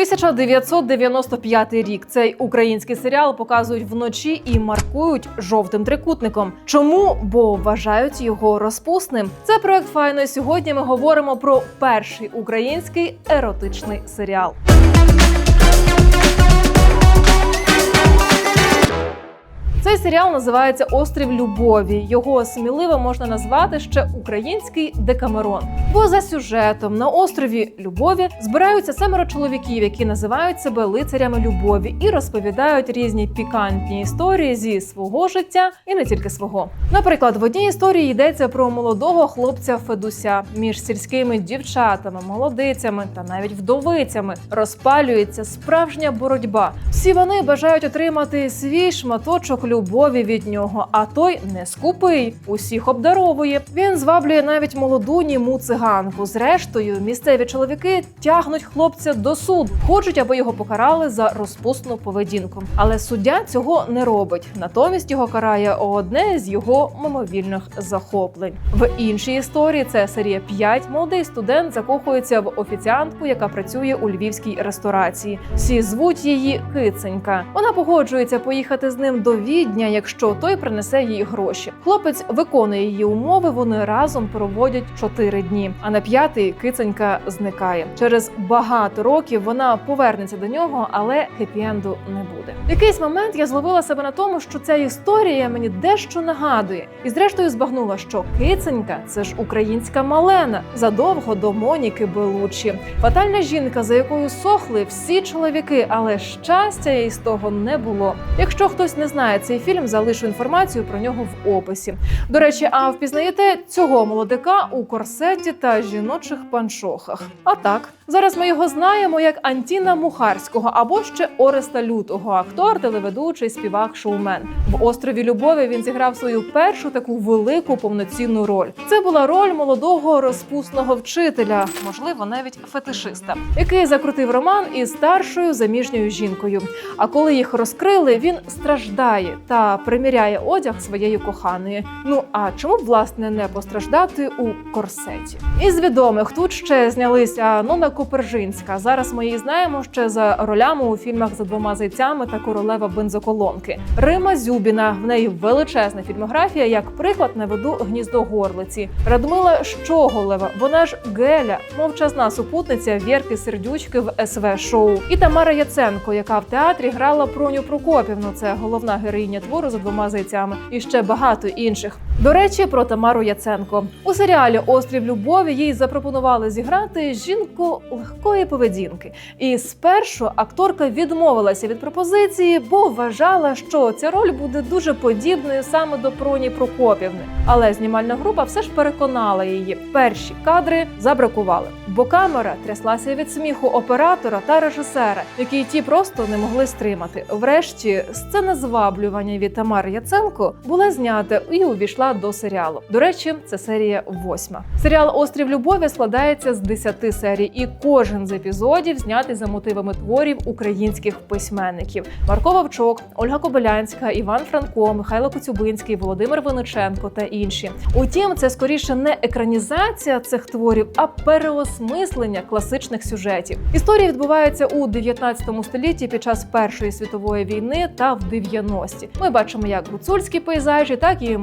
1995 рік цей український серіал показують вночі і маркують жовтим трикутником. Чому? Бо вважають його розпусним. Це проект файно. Сьогодні ми говоримо про перший український еротичний серіал. Цей серіал називається Острів Любові. Його сміливо можна назвати ще український декамерон. Бо за сюжетом на острові Любові збираються семеро чоловіків, які називають себе лицарями любові, і розповідають різні пікантні історії зі свого життя і не тільки свого. Наприклад, в одній історії йдеться про молодого хлопця Федуся між сільськими дівчатами, молодицями та навіть вдовицями розпалюється справжня боротьба. Всі вони бажають отримати свій шматочок любові від нього, а той не скупий, усіх обдаровує. Він зваблює навіть молоду німу циганку. Зрештою, місцеві чоловіки тягнуть хлопця до суду, хочуть, аби його покарали за розпусну поведінку. Але суддя цього не робить. Натомість його карає одне з його мимовільних захоплень. В іншій історії це серія 5. Молодий студент закохується в офіціантку, яка працює у львівській ресторації. Всі звуть її Киценька. Вона погоджується поїхати з ним до Відня, якщо той принесе їй гроші. Хлопець виконує її умови. Вони разом проводять чотири дні. А на п'ятий киценька зникає. Через багато років вона повернеться до нього, але хеппі-енду не буде. В якийсь момент я зловила себе на тому, що ця історія мені дещо нагадує, і зрештою збагнула, що киценька це ж українська малена задовго до Моніки Белучі. Фатальна жінка, за якою сохли всі чоловіки, але щастя їй з того не було. Якщо хтось не знає цей фільм, залишу інформацію про нього в описі. До речі, а впізнаєте цього молодика у корсеті та жіночих паншохах. А так, зараз ми його знаємо як Антіна Мухарського або ще Ореста Лютого, актор, телеведучий, співак, шоумен. В острові Любові він зіграв свою першу таку велику повноцінну роль. Це була роль молодого розпусного вчителя, можливо, навіть фетишиста, який закрутив роман із старшою заміжньою жінкою. А коли їх розкрили, він страждає та приміряє одяг своєї коханої. Ну а чому б власне не постраждати у корсеті? Із відомих тут ще знялися Нона Копержинська. Зараз ми її знаємо ще за ролями у фільмах за двома зайцями та королева бензоколонки. Рима Зюбіна в неї величезна фільмографія. Як приклад наведу гніздо горлиці. Радмила Щоголева, вона ж Геля, мовчазна супутниця Вірки Сердючки в СВ шоу. І Тамара Яценко, яка в театрі грала Проню Прокопівну. Це головна героїня твору за двома зайцями, і ще багато інших. До речі, про Тамару Яценко у серіалі Острів Любові їй запропонували зіграти жінку легкої поведінки. І спершу акторка відмовилася від пропозиції, бо вважала, що ця роль буде дуже подібною саме до Проні Прокопівни. Але знімальна група все ж переконала її. Перші кадри забракували, бо камера тряслася від сміху оператора та режисера, які ті просто не могли стримати. Врешті сцена зваблювання від Тамари Яценко була знята і увійшла до серіалу. До речі, це серія восьма. Серіал Острів Любові складається з 10 серій, і кожен з епізодів знятий за мотивами творів українських письменників: Марко Вовчок, Ольга Кобилянська, Іван Франко, Михайло Коцюбинський, Володимир Винниченко та інші. Утім, це скоріше не екранізація цих творів, а переосмислення класичних сюжетів. Історія відбувається у 19 столітті під час Першої світової війни та в 90-ті. Ми бачимо як гуцульські пейзажі, так і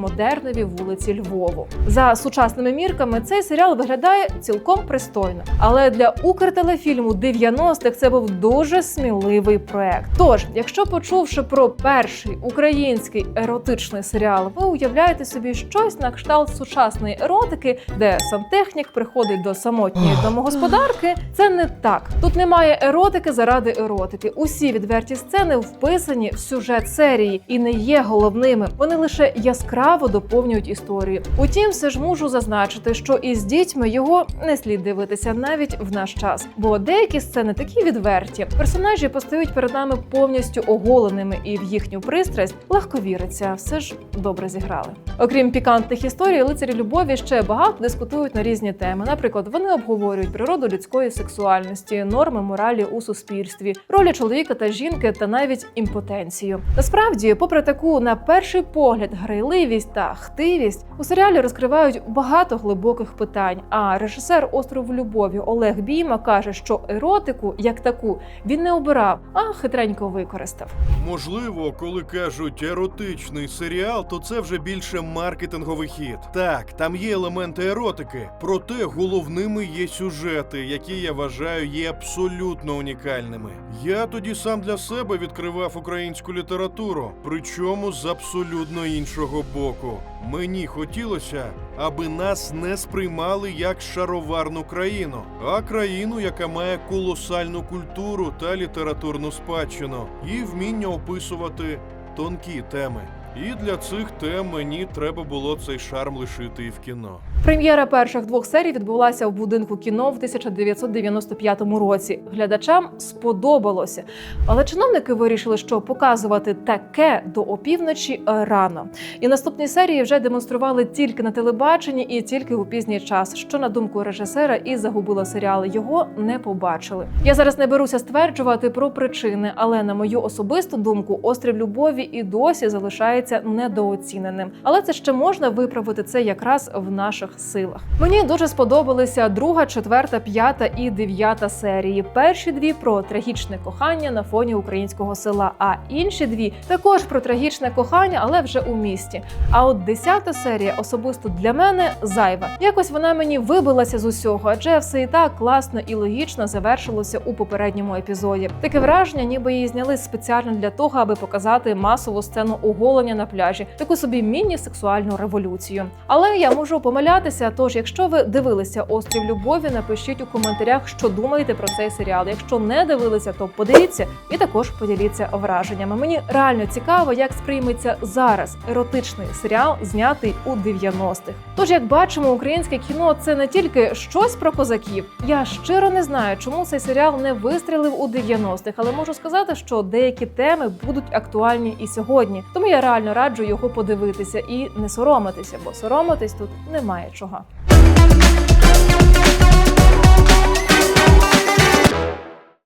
модернові вулиці Львову. За сучасними мірками цей серіал виглядає цілком пристойно, але для Укртелефільму 90-х це був дуже сміливий проект. Тож, якщо почувши про перший український еротичний серіал, ви уявляєте собі щось на кшталт сучасної еротики, де сантехнік приходить до самотньої домогосподарки. Це не так. Тут немає еротики заради еротики. Усі відверті сцени вписані в сюжет серії і не є головними. Вони лише яскраво доповнюють історію. Утім, все ж можу зазначити, що із дітьми його не слід дивитися навіть в наш час, бо деякі сцени такі відверті. Персонажі постають перед нами повністю оголеними, і в їхню пристрасть легко віриться. Все ж добре зіграли. Окрім пікантних історій, лицарі любові ще багато дискутують на різні теми. Наприклад, вони обговорюють природу людської сексуальності, норми моралі у суспільстві, ролі чоловіка та жінки, та навіть імпотенцію. Насправді, попри таку, на перший погляд, грайливість та захтивість у серіалі розкривають багато глибоких питань. А режисер острову любові Олег Бійма каже, що еротику як таку він не обирав, а хитренько використав. Можливо, коли кажуть еротичний серіал, то це вже більше маркетинговий хід. Так, там є елементи еротики, проте головними є сюжети, які я вважаю є абсолютно унікальними. Я тоді сам для себе відкривав українську літературу, причому з абсолютно іншого боку. Мені хотілося, аби нас не сприймали як шароварну країну, а країну, яка має колосальну культуру та літературну спадщину і вміння описувати тонкі теми. І для цих тем мені треба було цей шарм лишити і в кіно. Прем'єра перших двох серій відбулася в будинку кіно в 1995 році. Глядачам сподобалося, але чиновники вирішили, що показувати таке до опівночі рано. І наступні серії вже демонстрували тільки на телебаченні і тільки у пізній час. Що на думку режисера і загубило серіал. Його не побачили. Я зараз не беруся стверджувати про причини, але на мою особисту думку, острів любові і досі залишається недооціненим. Але це ще можна виправити це якраз в наших силах. Мені дуже сподобалися друга, четверта, п'ята і дев'ята серії. Перші дві про трагічне кохання на фоні українського села, а інші дві також про трагічне кохання, але вже у місті. А от десята серія особисто для мене зайва. Якось вона мені вибилася з усього, адже все і так класно і логічно завершилося у попередньому епізоді. Таке враження, ніби її зняли спеціально для того, аби показати масову сцену оголення на пляжі, таку собі міні-сексуальну революцію. Але я можу помилятися. Тож, якщо ви дивилися острів любові, напишіть у коментарях, що думаєте про цей серіал. Якщо не дивилися, то подивіться і також поділіться враженнями. Мені реально цікаво, як сприйметься зараз еротичний серіал, знятий у 90-х. Тож, як бачимо, українське кіно це не тільки щось про козаків. Я щиро не знаю, чому цей серіал не вистрілив у 90-х, але можу сказати, що деякі теми будуть актуальні і сьогодні. Тому я реально раджу його подивитися і не соромитися, бо соромитись тут немає чого.